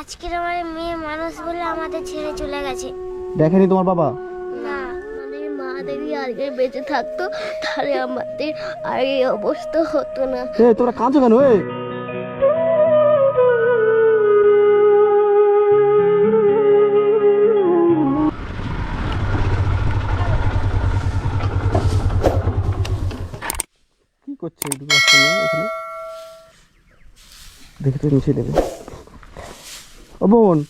আজকের আমার মেয়ে মানুষ বলে আমাদের ছেড়ে চলে গেছে। দেখেনি তোমার বাবা? না আমাদের মা আগে বেঁচে থাকতো তাহলে আমাদের আর এই অবস্থা হতো না। এ তোমরা কাঁদছো কেন এ? কি করছে এখানে? দেখে তো মিশিয়ে দেবে। ও বোন।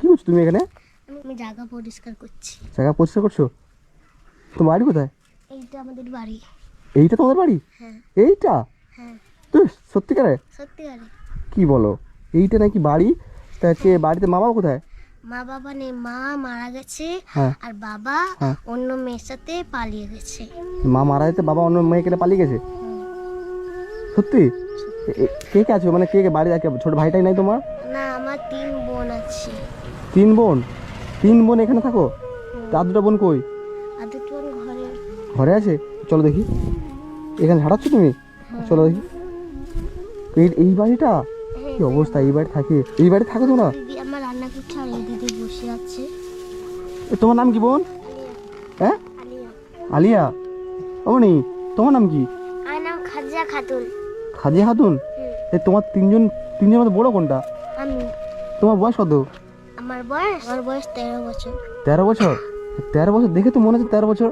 কি করছ তুমি এখানে? আমি জায়গা পরিষ্কার করছি। জায়গা পরিষ্কার করছ? তোমার বাড়ি কোথায়? এইটা আমাদের বাড়ি। এইটা তোমাদের বাড়ি? হ্যাঁ। এইটা? হ্যাঁ। তো সত্যিকারে? সত্যিকারে। কি বলো? এইটা নাকি বাড়ি? তা হচ্ছে বাড়িতে মা বাবা কোথায়? মা বাবা নেই মা মারা গেছে। হ্যাঁ। আর বাবা হ্যাঁ। অন্য মেয়ের সাথে পালিয়ে গেছে। মা মারা যেতে বাবা অন্য মেয়েকে নিয়ে পালিয়ে গেছে? সত্যি? এ- এ- কে কে আছে? মানে কে কে বাড়ি আছে ছোট ভাইটাই নাই তোমার? আমার তিন বোন আছে। তিন বোন? তিন বোন এখানে থাকো? তার দুটো বোন কই? আর দুটো বোন ঘরে। ঘরে আছে? চলো দেখি। এখানে ঝাড়াচ্ছ তুমি? চলো দেখি। এই এই বাড়িটা? কি অবস্থা? এই বাড়ি থাকে? এই বাড়ি থাকো তোমরা? দিদি আমার রান্না করছে আর দিদি বসে আছে। তোমার নাম কি বোন? হ্যাঁ? আলিয়া। অমনি তোমার নাম কি? আমার নাম খাজা খাতুন। খাজিয়া খাতুন? তোমার তিনজন তিনজনের মধ্যে বড় কোনটা? তোমার বয়স কত? আমার বয়স? আমার বয়স তেরো বছর। তেরো বছর? তেরো বছর? দেখে তো মনে হচ্ছে তেরো বছর।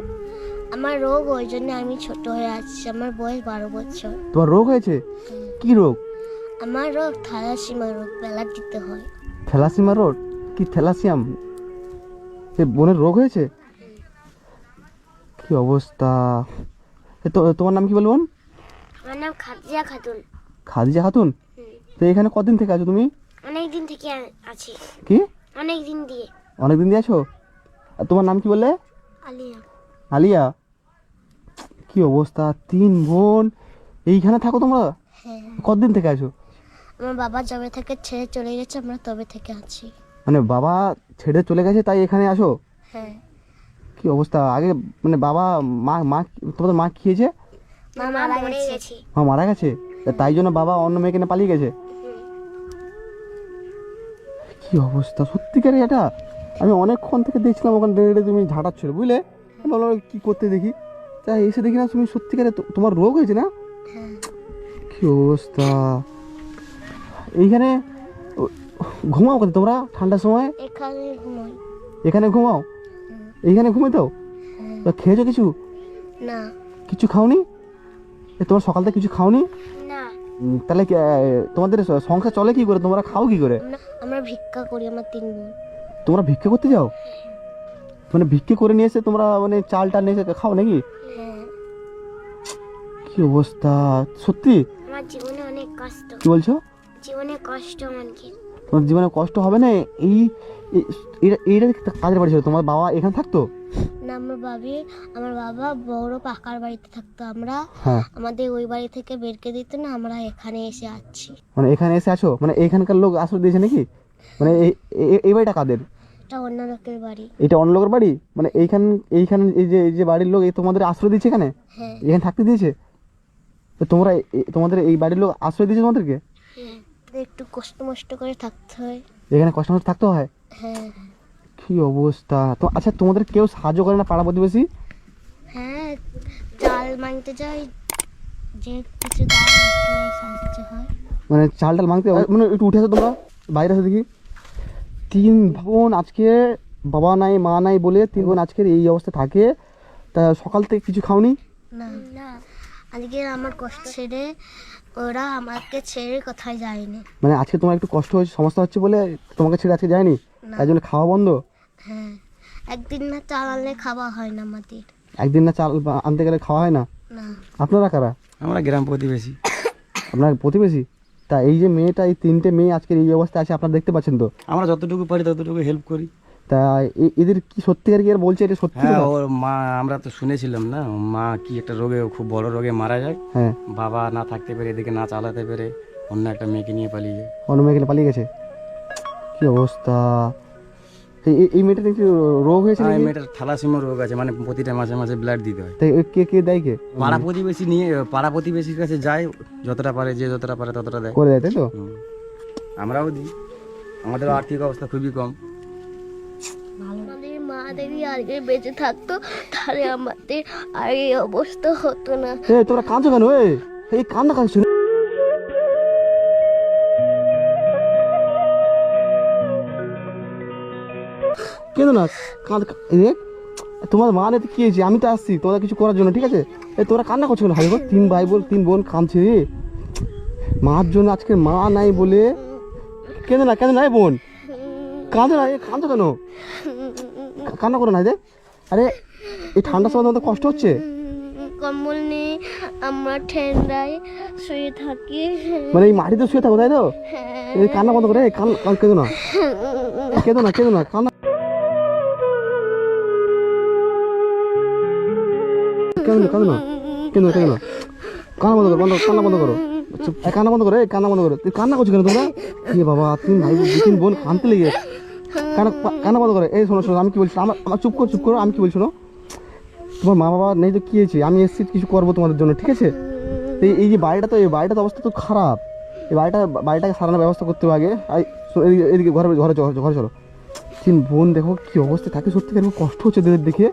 আমার রোগ ওই জন্য আমি ছোট হয়ে আছি আমার বয়স বারো বছর। তোমার রোগ হয়েছে? কি রোগ? আমার রোগ থালাসীমা রোগ বেলা দিতে হয়। থ্যালাসিমা রোগ? কি থ্যালাসিয়াম সে বোনের রোগ হয়েছে? কি অবস্থা? তো তোমার নাম কি বলবেন আমার নাম খাজা খাতুন। খাদিজা খাতুন? তো এখানে কদিন থেকে আছো তুমি? থেকে আছি? কি? অনেক দিন দিয়ে। অনেক দিন দিয়ে আছো? আর তোমার নাম কি বললে? আলিয়া। আলিয়া? কি অবস্থা? তিন বোন। এইখানে থাকো তোমরা? হ্যাঁ। কতদিন থেকে আছো? আমার বাবা যবে থেকে ছেড়ে চলে গেছে আমরা তবে থেকে আছি। মানে বাবা ছেড়ে চলে গেছে তাই এখানে আসো হ্যাঁ। কি অবস্থা? আগে মানে বাবা মা মা তোমাদের মা খেয়েছে মা মারা গেছে। মা মারা গেছে? তাই জন্য বাবা অন্য মেয়েকে পালিয়ে গেছে? কি অবস্থা? সত্যিকারে এটা আমি অনেকক্ষণ থেকে দেখছিলাম ওখানে দাঁড়িয়ে তুমি ঝাঁটাচ্ছিল বুঝলে? আমি বললাম কি করতে দেখি? তাই এসে দেখি না তুমি সত্যিকারে তো- তোমার রোগ হয়েছে না? হ্যাঁ। কি অবস্থা? এইখানে ঘুমাও কোথায় তোমরা ঠান্ডার সময়? এখানে ঘুমাও? এইখানে ঘুমে তো হ্যাঁ। খেয়েছো কিছু? না। কিছু খাওনি? তোমার সকাল থেকে কিছু খাওনি? না। তাহলে কি, তোমাদের সংসার চলে কি করে? তোমরা খাও কি করে? আমরা ভিক্ষা করি আমার তিন বোন। তোমরা ভিক্ষা করতে যাও? মানে ভিক্ষে করে নিয়ে এসে তোমরা মানে চাল টাল নিয়ে এসে খাও নাকি? হ্যাঁ। কি অবস্থা? সত্যি? আমার জীবনে অনেক কষ্ট। কি বলছো? জীবনে কষ্ট তোমার জীবনে কষ্ট হবে না? এই এই- এটা এইটা কাজের বাড়ি ছিল? তোমার বাবা এখানে থাকতো? না আমার বাবি আমার বাবা বড় পাকার বাড়িতে থাকতো আমরা। হ্যাঁ। আমাদের ওই বাড়ি থেকে বেরকে দিত না আমরা এখানে এসে আছি। মানে এখানে এসে আছো? মানে এখানকার লোক আশ্রয় দিয়েছে নাকি? মানে এই এই- এই বাড়িটা কাদের? এটা অন্য লোকের বাড়ি। এটা অন্য লোকের বাড়ি? মানে এইখান এইখানে এই যে এই যে বাড়ির লোক এই তোমাদের আশ্রয় দিয়েছে এখানে? হ্যাঁ। এখানে থাকতে দিয়েছে? তো তোমরা এ- তোমাদের এই বাড়ির লোক আশ্রয় দিয়েছে তোমাদেরকে? একটু কষ্ট মষ্ট করে থাকতে হয়। এখানে কষ্ট মষ্ট থাকতে হয় হ্যাঁ। কি অবস্থা? তো আচ্ছা তোমাদের কেউ সাহায্য করে না পাড়া প্রতিবেশী? হ্যাঁ জাল মাংতে যাই যে কিছু সাহায্য হয়। মানে চাল টাল মাংতে মানে একটু উঠে আসো তোমরা বাইরে আসো দেখি। তিন বোন আজকে বাবা নাই মা নাই বলে তিন বোন আজকের এই অবস্থা থাকে। তা সকাল থেকে কিছু খাওনি? না। না আজকে আমার কষ্ট ছেড়ে ওরা আমাকে ছেড়ে কোথায় যায়নি। মানে আজকে তোমার একটু কষ্ট হয়েছে সমস্যা হচ্ছে বলে তোমাকে ছেড়ে আজকে যায়নি। তাই জন্য খাওয়া বন্ধ? হ্যাঁ একদিন না চাল আনলে খাওয়া হয় না আমাদের। একদিন না চাল আনতে গেলে খাওয়া হয় না? না। আপনারা কারা? আমরা গ্রাম প্রতিবেশী। আপনার প্রতিবেশী? তা এই যে মেয়েটা এই তিনটে মেয়ে আজকের এই অবস্থায় আছে আপনারা দেখতে পাচ্ছেন তো? আমরা যতটুকু পারি ততটুকু হেল্প করি। তা এ- এদের কি সত্যিকার কি আর বলছে এটা সত্যি হ্যাঁ ওর মা আমরা তো শুনেছিলাম না মা কি একটা রোগে খুব বড় রোগে মারা যায়। হ্যাঁ। বাবা না থাকতে পেরে এদিকে না চালাতে পেরে অন্য একটা মেয়েকে নিয়ে পালিয়ে যায়। অন্য মেয়েকে পালিয়ে গেছে? কি অবস্থা? এই- মেয়েটা দেখছি রোগ হয়েছে আর এই মেয়েটার থালাসিমা রোগ আছে মানে প্রতিটা মাসে মাসে ব্লাড দিতে হয়। তাই কে কে দেয় কে? পাড়া প্রতিবেশী নিয়ে পাড়া প্রতিবেশীর কাছে যায় যতটা পারে যে যতটা পারে ততটা দেয়। করে দেয় তাই তো? আমরাও দিই। আমাদের আর্থিক অবস্থা খুবই কম। আমাদের মা দেবী আগে বেঁচে থাকতো তাহলে আমাদের আর এই অবস্থা হতো না। এ তোমরা কাঁদছো কেন? এই কান্না কাঁদছো কেন না? কাঁদ এ? তোমার মা নেই তো কি হয়েছে? আমি তো আসছি তোমরা কিছু করার জন্য ঠিক আছে? এ তোরা কান্না করছ ভাই গো? তিন ভাই বোন তিন বোন কাঁদছে রে। মার জন্য আজকে মা নাই বলে। কেন না কেন নাই বোন? কাঁদো না এ কাঁদো কেন? কান্না করো না দে আরে এই ঠান্ডার সময় তোমাদের কষ্ট হচ্ছে? কম্বল নেই আমরা ঠান্ডায় শুয়ে থাকি। মানে এই মাটিতে শুয়ে থাকো তাই তো? হ্যাঁ। কান্না বন্ধ করে কান কেঁদো না। কেঁদো না কেঁদো না কান্না কেঁদো না কেঁদো না কেঁদো না কেঁদো না কান্না বন্ধ করো, বন্ধ কান্না বন্ধ করো। কান্না বন্ধ করো, এই কান্না বন্ধ করো। তুই কান্না করছ কেন তোমরা? এ বাবা, তিন ভাই দু তিন বোন কানতে লেগে গেছে। কান্না বন্ধ করে। এই শোনো শোনো, আমি কি বলছি? আমার আমার চুপ করো চুপ করো, আমি কি বলছি শোনো? তোমার মা বাবা নেই তো কি হয়েছে? আমি এসেছি, কিছু করব তোমাদের জন্য, ঠিক আছে? এই এই যে বাড়িটা তো এই বাড়িটা তো অবস্থা তো খারাপ। এই বাড়িটা বাড়িটাকে সারানোর ব্যবস্থা করতে হবে আগে। এদিকে- ঘরে ঘরে ঘরে চলো। তিন বোন, দেখো কি অবস্থা থাকে সত্যি কষ্ট হচ্ছে দেখে।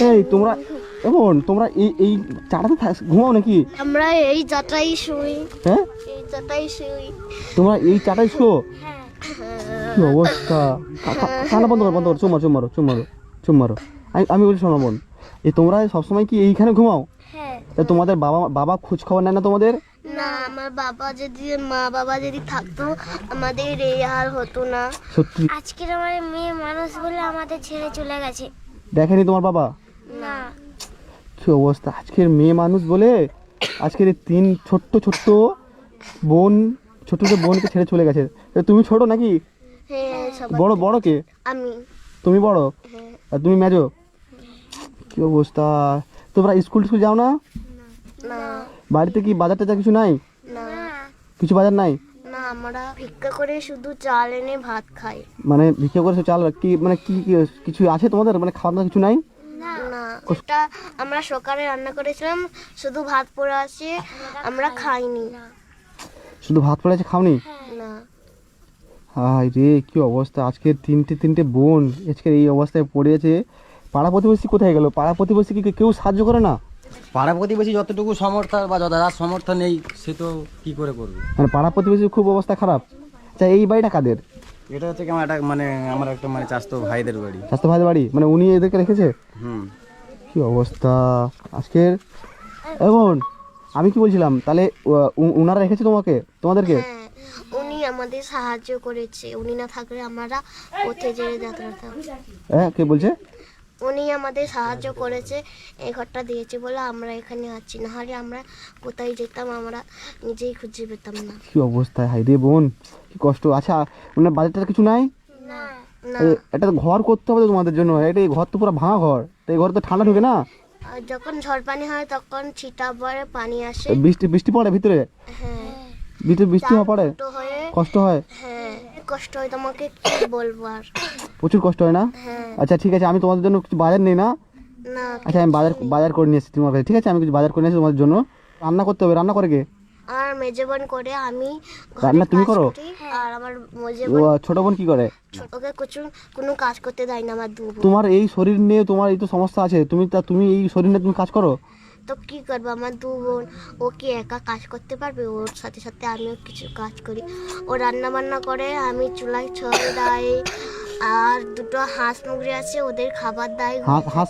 এই, তোমরা এমন? তোমরা এই এই চাটাতে ঘুমাও নাকি? আমরা এই যাত্রাই শুই। হ্যাঁ? এই যাত্রাই শুই। তোমরা এই চাটাই শো কি অবস্থা? কা- কা- বন্ধ করো বন্ধ করো চুপ মারো চুপ মারো চুপ মারো আমি আমি বলছি শোনো বোন এই তোমরা সবসময় কি এইখানে ঘুমাও? হ্যাঁ। তোমাদের বাবা বাবা খোঁজ খবর নেয় না তোমাদের? না আমার বাবা যদি মা বাবা যদি থাকতো আমাদের এই আর হতো না। সত্যি। আজকের আমার মেয়ে মানুষ বলে আমাদের ছেড়ে চলে গেছে। দেখেনি তোমার বাবা? কি অবস্থা? আজকের মেয়ে মানুষ বলে আজকের এই তিন ছোট্ট ছোট্ট বোন ছোট ছোট বোনকে ছেড়ে চলে গেছে। তা তুমি ছোট নাকি? হ্যাঁ বড় বড় কে? আমি। তুমি বড়? হ্যাঁ। আর তুমি মেজো? কি অবস্থা? তোমরা স্কুল স্কুল যাও না? বাড়িতে কি বাজার টাজার কিছু নাই? কিছু বাজার নাই? না আমরা ভিক্ষা করে শুধু চাল এনে ভাত খাই। মানে ভিক্ষা করে চাল কি মানে কি কি কিছু আছে তোমাদের? মানে খাওয়া দাওয়া কিছু নাই? যেটা আমরা সকালে রান্না করেছিলাম শুধু ভাত পড়ে আছে আমরা খাইনি। শুধু ভাত পড়ে আছে খাওনি? না। হাই রে কি অবস্থা? আজকে তিনটে তিনটে বোন আজকে এই অবস্থায় পড়ে আছে। পাড়া প্রতিবেশী কোথায় গেল? পাড়া প্রতিবেশী কি কেউ সাহায্য করে না? পাড়া প্রতিবেশী যতটুকু সমর্থ বা যার সমর্থ নেই সে তো কি করে করবে? মানে পাড়া প্রতিবেশীর খুব অবস্থা খারাপ। আচ্ছা এই বাড়িটা কাদের? এটা হচ্ছে কি আমার একটা মানে আমার একটা মানে চাস্তো ভাইদের বাড়ি। স্বাস্থ্য ভাইদের বাড়ি? মানে উনি এদেরকে রেখেছে? হুম। কি অবস্থা? আজকের? এমন আমি কি বলছিলাম? তাহলে উনারা রেখেছে তোমাকে? তোমাদেরকে? হ্যাঁ উনি আমাদের সাহায্য করেছে। উনি না থাকলে আমরা কোথায় যেতে যেতাম হ্যাঁ কে বলছে? উনি আমাদের সাহায্য করেছে এই ঘরটা দিয়েছে বলে আমরা এখানে আছি। না হলে আমরা কোথায় যেতাম আমরা নিজেই খুঁজে পেতাম না। কি অবস্থা? হাই রে বোন কি কষ্ট। আচ্ছা ওনার বাজারটা কিছু নাই? না। এ- একটা তো ঘর করতে হবে তো তোমাদের জন্য। এটা ঘর তো পুরো ভাঙা ঘর। তো এই ঘর তো ঠান্ডা ঢুকে না? যখন ঝড় পানি হয় তখন ছিটা পরে পানি আসে। বৃষ্টি বৃষ্টি পড়ে ভিতরে? হ্যাঁ। বৃষ্টি বৃষ্টি পড়ে? কষ্ট হয়? হ্যাঁ কষ্ট হয়। তোমাকে কি বলব আর? প্রচুর কষ্ট হয় না? হ্যাঁ। আচ্ছা ঠিক আছে। আমি তোমাদের জন্য কিছু বাজার নেই না? না আচ্ছা আমি বাজার বাজার করে নিয়ে এসেছি তোমার কাছে। ঠিক আছে আমি কিছু বাজার করে নিয়ে এসেছি তোমাদের জন্য। রান্না করতে হবে। রান্না করে কে? আর মেজে বোন করে আমি রান্না তুমি করো? আর আমার মেজে ও বোন ছোট বোন কি করে? ওকে কিছু কোনো কাজ করতে দেয় না আমার দু তোমার এই শরীর নিয়ে তোমার এই তো সমস্যা আছে তুমি তা তুমি এই শরীর নিয়ে তুমি কাজ করো? তো কি করব আমার দু বোন ও কি একা কাজ করতে পারবে? ওর সাথে সাথে আমিও কিছু কাজ করি। ও রান্না বান্না করে আমি চুলায় ছয় দেয় আর দুটো হাঁস মুরগি আছে ওদের খাবার দেয় হাঁস হাঁস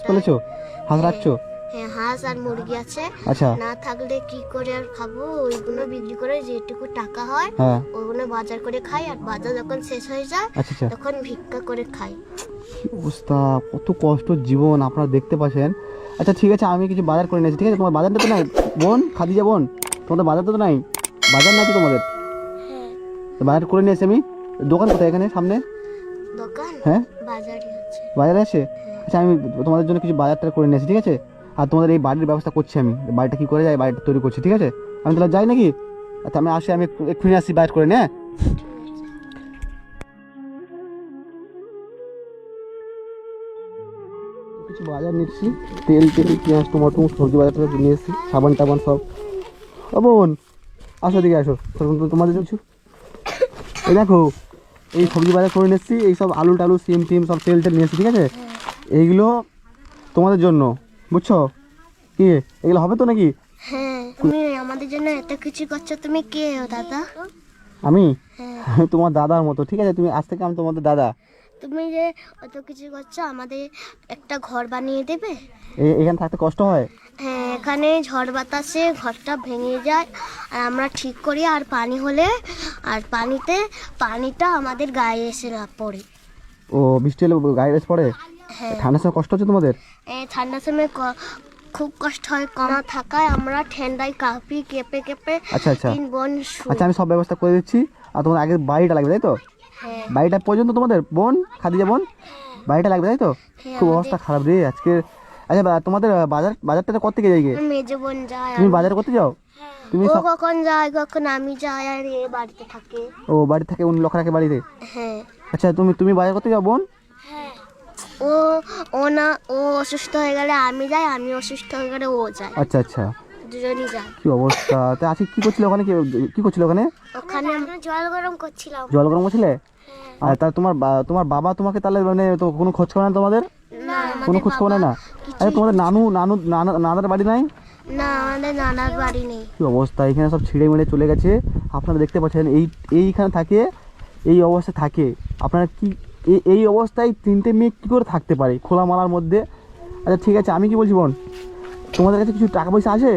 হাঁস রাখছো? হ্যাঁ হাঁস আর মুরগি আছে। আচ্ছা। না থাকলে কি করে আর খাব? ওইগুলো বিক্রি করে যেটুকু টাকা হয় হ্যাঁ। ওগুলো বাজার করে খাই। আর বাজার যখন শেষ হয়ে যায় আচ্ছা আচ্ছা। তখন ভিক্ষা করে খাই। অবস্থা? কত কষ্ট জীবন আপনারা দেখতে পাচ্ছেন। আচ্ছা ঠিক আছে আমি কিছু বাজার করে নিয়েছি। ঠিক আছে তোমার বাজারটা তো নাই? বোন খাদিজা বোন তোমাদের বাজারটা তো নাই? বাজার নাই তো তোমাদের? বাজার করে নিয়েছি আমি দোকান কোথায় এখানে সামনে? দোকান? হ্যাঁ। বাজারে আছে। বাজারে আছে? আচ্ছা আমি তোমাদের জন্য কিছু বাজারটা করে নিয়েছি ঠিক আছে? আর তোমাদের এই বাড়ির ব্যবস্থা করছি আমি। বাড়িটা কি করে যায়? বাড়িটা তৈরি করছি, ঠিক আছে? আমি তাহলে যাই নাকি? আচ্ছা আমি আসি, আমি এক্ষুনি আসি, বাইর করে হ্যাঁ? কিছু বাজার নিচ্ছি, তেল তেল, পেঁয়াজ, টমেটো, সবজি বাজার নিয়ে এসেছি, সাবান টাবান সব। ও বোন আসো দিকে আসো তোমাদের কিছু এই দেখো, এই সবজি বাজার করে নিচ্ছি এই সব আলু টালু, সিম টিম সব তেল টেল নিয়ে এসেছি, ঠিক আছে? এইগুলো তোমাদের জন্য। বুঝছ? কি এগুলো হবে তো নাকি? হ্যাঁ তুমি আমাদের জন্য এত কিছু করছ তুমি কে দাদা? আমি? হ্যাঁ। আমি তোমার দাদার মতো ঠিক আছে? তুমি আজ থেকে আমি তোমাদের দাদা। তুমি যে অত কিছু করছ আমাদের একটা ঘর বানিয়ে দেবে? এখানে থাকতে কষ্ট হয়? হ্যাঁ এখানে ঝড় বাতাসে ঘরটা ভেঙে যায় আর আমরা ঠিক করি আর পানি হলে আর পানিতে পানিটা আমাদের গায়ে এসে না পড়ে। ও বৃষ্টি হলে গায়ে এসে পড়ে? ঠান্ডার সময় কষ্ট হচ্ছে তোমাদের? ঠান্ডার সময় খুব কষ্ট হয় কমা থাকায় আমরা ঠান্ডায় কাঁপি কেঁপে কেঁপে আচ্ছা আচ্ছা। বোন আচ্ছা আমি সব ব্যবস্থা করে দিচ্ছি। আর তোমার আগে বাড়িটা লাগবে তাই তো? হ্যাঁ। বাড়িটা পর্যন্ত তোমাদের? বোন? খাদিজা বোন? বাড়িটা লাগবে তাই তো? হ্যাঁ, খুব অবস্থা খারাপ রে আজকে। আচ্ছা তোমাদের বাজার বাজারটা কত থেকে যাই? মেজো বোন যায় তুমি বাজার করতে যাও? তুমি কখন যায় কখন আমি যাই আর এ বাড়িতে থাকে। ও বাড়ি থেকে অন্য লোক রাখে বাড়িতে? হ্যাঁ। আচ্ছা তুমি তুমি বাজার করতে যাও বোন? ও ও না ও অসুস্থ হয়ে গেলে আমি যাই আমি অসুস্থ হয়ে গেলে ও যায়। আচ্ছা আচ্ছা। দুজনই যায় কি অবস্থা? তা আজকে কি করছিল ওখানে? কি কি করছিল ওখানে? ওখানে আমরা জল গরম করছিলাম। জল গরম করছিলে? আর তা তোমার বা- তোমার বাবা তোমাকে তাহলে মানে তো কোনো খোঁজ খবর না তোমাদের? না কোনো খোঁজ খবর নেয় না? আরে তোমাদের নানু নানু নানা- নানার বাড়ি নাই? না আমাদের নানার বাড়ি নেই। কি অবস্থা? এখানে সব ছিঁড়ে মিড়ে চলে গেছে। আপনারা দেখতে পাচ্ছেন এই এইখানে থাকে এই অবস্থায় থাকে। আপনারা কি এই এই অবস্থায় তিনটে মেয়ে কী করে থাকতে পারে খোলা মালার মধ্যে? আচ্ছা ঠিক আছে আমি কি বলছি বোন তোমাদের কাছে কিছু টাকা পয়সা আছে।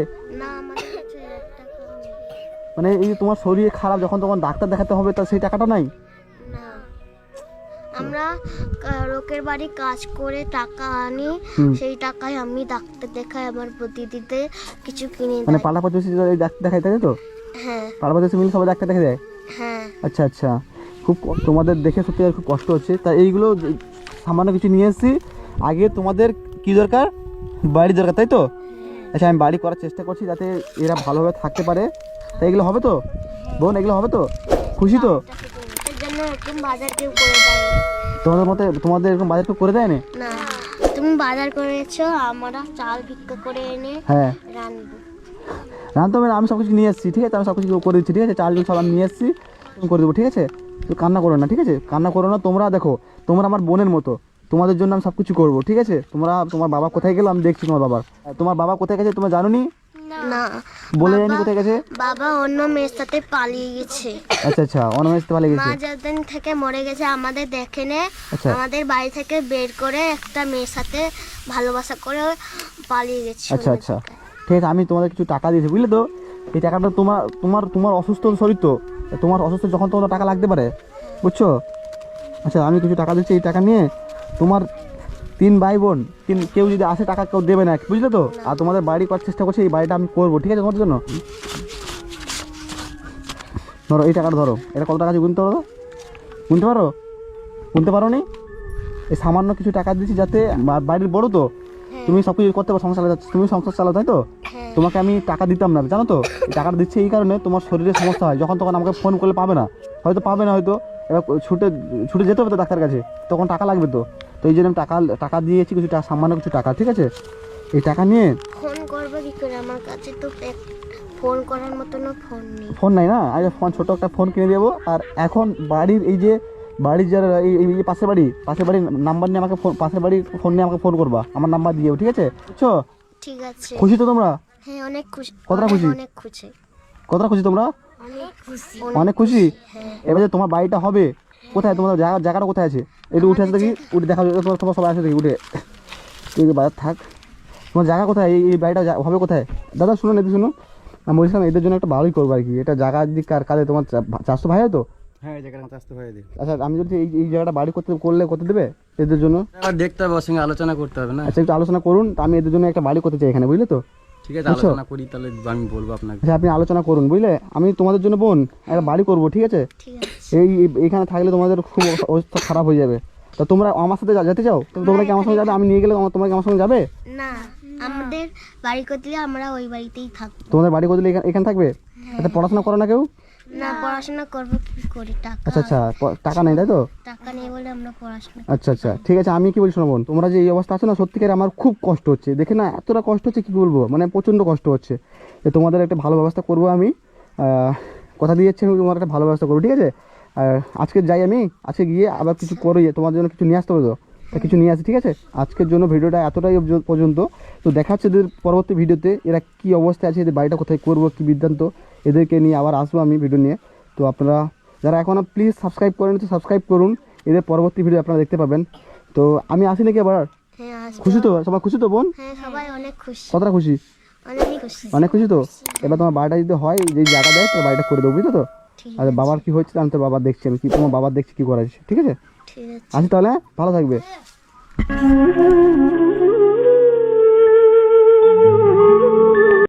মানে এই যে তোমার শরীর খারাপ যখন তখন ডাক্তার দেখাতে হবে তা সেই টাকাটা নাই? না। আমরা লোকের বাড়ি কাজ করে টাকা আনি সেই টাকায় আমি ডাক্তার দেখাই আমার প্রতিদিতে কিছু কিনে মানে পাড়া প্রতিবেশী ডাক্তার দেখায় তাই তো? হ্যাঁ। পাড়া প্রতিবেশী মিলে সবাই ডাক্তার দেখে দেয়? হ্যাঁ। আচ্ছা আচ্ছা। খুব তোমাদের দেখে সত্যি আর খুব কষ্ট হচ্ছে। তা এইগুলো সামান্য কিছু নিয়ে এসেছি। আগে তোমাদের কি দরকার? বাড়ি দরকার তাই তো? আচ্ছা আমি বাড়ি করার চেষ্টা করছি যাতে এরা ভালোভাবে থাকতে পারে। তা এগুলো হবে তো? বোন এগুলো হবে তো? খুশি তো। তোমাদের মতে তোমাদের এরকম বাজার কেউ করে দেয় না? তুমি বাজার করেছ আমরা চাল ভিক্ষা করে এনে হ্যাঁ। রান্না হবে আমি সব কিছু নিয়ে এসেছি ঠিক আছে? আমি সব কিছু করে দিচ্ছি ঠিক আছে? চাল সব আমি নিয়ে এসেছি করে দেবো ঠিক আছে? তো কান্না করো না ঠিক আছে? কান্না করো না তোমরা দেখো তোমরা আমার বোনের মতো। তোমাদের জন্য আমি সব কিছু করব ঠিক আছে? তোমরা তোমার বাবা কোথায় গেলো আমি দেখছি তোমার বাবার। তোমার বাবা কোথায় গেছে তোমরা জানো নি। না বলে যায়নি কোথায় গেছে? বাবা অন্য মেয়ের সাথে পালিয়ে গেছে। আচ্ছা আচ্ছা গেছে। যেদিন থেকে মরে গেছে আমাদের দেখে নে। আচ্ছা। আমাদের বাড়ি থেকে বের করে একটা মেয়ের সাথে ভালোবাসা করে পালিয়ে গেছে। আচ্ছা আচ্ছা। ঠিক আছে আমি তোমাদের কিছু টাকা দিয়েছি বুঝলে তো? এই টাকাটা তোমার তোমার তোমার অসুস্থ শরীর তো। তোমার অসুস্থ যখন তোমার টাকা লাগতে পারে বুঝছ? আচ্ছা আমি কিছু টাকা দিচ্ছি এই টাকা নিয়ে তোমার তিন ভাই বোন তিন কেউ যদি আসে টাকা কেউ দেবে না বুঝলে তো? আর তোমাদের বাড়ি করার চেষ্টা করছি এই বাড়িটা আমি করব ঠিক আছে তোমার জন্য? ধরো এই টাকাটা ধরো এটা কত টাকা আছে গুনতে পারো? গুনতে পারো? গুনতে পারো নি এই সামান্য কিছু টাকা দিচ্ছি যাতে বাড়ির বড় তো? তুমি সব কিছু করতে পারো সংসার চালাতে তুমি সংসার চালাও তাই তো? হ্যাঁ। তোমাকে আমি টাকা দিতাম না জানো তো? টাকাটা দিচ্ছি এই কারণে তোমার শরীরে সমস্যা হয়। যখন তখন আমাকে ফোন করলে পাবে না। হয়তো পাবে না হয়তো। এবার ছুটে ছুটে যেতে হবে তো ডাক্তার কাছে। তখন টাকা লাগবে তো। তো এই জন্য আমি টাকা টাকা দিয়েছি কিছু টাকা সামান্য কিছু টাকা ঠিক আছে? এই টাকা নিয়ে ফোন করব কি করে? আমার কাছে তো ফোন করার মতনও ফোন নেই। ফোন নাই না? আজ ফোন ছোটো একটা ফোন কিনে দেবো। আর এখন বাড়ির এই যে বাড়ির যারা এই এই যে পাশের বাড়ি পাশের বাড়ির নাম্বার নিয়ে আমাকে ফোন পাশের বাড়ির ফোন নিয়ে আমাকে ফোন করবা। আমার নাম্বার দিয়েও ঠিক আছে? বুঝছ? ঠিক আছে। খুশি তো তোমরা? হ্যাঁ অনেক খুশি। কতটা খুশি? অনেক খুশি। কতটা খুশি তোমরা? অনেক খুশি। অনেক হ্যাঁ। এবার যে তোমার বাড়িটা হবে কোথায়? তোমার জায়গা জায়গাটা কোথায় আছে? একটু উঠে আসে দেখি উঠে দেখা তোমার তোমার সবাই আসে দেখি উঠে। তুই বাজার থাক। তোমার জায়গা কোথায়? এই বাড়িটা যা- হবে কোথায়? দাদা শুনুন এদের শুনুন। আমি বলছিলাম এদের জন্য একটা ভালোই করব আর কি। এটা জায়গা যদি কার কাজে তোমার চারশো ভাই হয় তো? হ্যাঁ এই জায়গাটা আসতে আচ্ছা আমি যদি এই এই জায়গাটা বাড়ি করতে করলে করতে দেবে এদের জন্য? দেখতে হবে ওর সঙ্গে আলোচনা করতে হবে না? আচ্ছা একটু আলোচনা করুন। তা আমি এদের জন্য একটা বাড়ি করতে চাই এখানে বুঝলে তো? ঠিক আছে আলোচনা করি তাহলে আমি বলব আপনাকে। আচ্ছা আপনি আলোচনা করুন বুঝলে? আমি তোমাদের জন্য বোন একটা বাড়ি করব ঠিক আছে? এই এখানে থাকলে তোমাদের খুব অবস্থা খারাপ হয়ে যাবে। তা তোমরা আমার সাথে যা- যেতে চাও? তো তোমরা কি আমার সঙ্গে যাবে? আমি নিয়ে গেলে তোমরা কি আমার সঙ্গে যাবে? না আমাদের বাড়ি করতে আমরা ওই বাড়িতেই থাকব। তোমাদের বাড়ি করতে এখানে এখানে থাকবে? আচ্ছা পড়াশোনা করো না কেউ? না পড়াশোনা করব কি করে? টাকা। আচ্ছা আচ্ছা টাকা নেই তাই তো? টাকা নেই বলে আমরা পড়াশোনা আচ্ছা আচ্ছা ঠিক আছে আমি কি বলছি শোনো বোন তোমরা যে এই অবস্থা আছে না সত্যিকার আমার খুব কষ্ট হচ্ছে। দেখে না এতটা কষ্ট হচ্ছে কি বলব? মানে প্রচণ্ড কষ্ট হচ্ছে। যে তোমাদের একটা ভালো ব্যবস্থা করব আমি। কথা দিয়ে যাচ্ছি আমি তোমার একটা ভালো ব্যবস্থা করব ঠিক আছে? আর আজকে যাই আমি আজকে গিয়ে আবার কিছু করে তোমার জন্য কিছু নিয়ে আসতে হবে তো তা? কিছু নিয়ে আসি ঠিক আছে? আজকের জন্য ভিডিওটা এতটাই পর্যন্ত। তো দেখা হচ্ছে এদের পরবর্তী ভিডিওতে এরা কি অবস্থায় আছে এদের বাড়িটা কোথায় করব কী বৃত্তান্ত এদেরকে নিয়ে আবার আসব আমি ভিডিও নিয়ে। তো আপনারা যারা এখনও প্লিজ সাবস্ক্রাইব করেন তো সাবস্ক্রাইব করুন। এদের পরবর্তী ভিডিও আপনারা দেখতে পাবেন। তো আমি আসি নাকি আবার? হ্যাঁ খুশি তো? সবাই খুশি তো বোন? হ্যাঁ কতটা খুশি? অনেক খুশি তো? এবার তোমার বাড়িটা যদি হয় যে জায়গা দেয় তার বাড়িটা করে দেবো বুঝলো তো? আর বাবার কি হচ্ছে আমি তো বাবা দেখছি আমি কি তোমার বাবার দেখছি কি করা ঠিক আছে? আসি তাহলে হ্যাঁ? ভালো থাকবে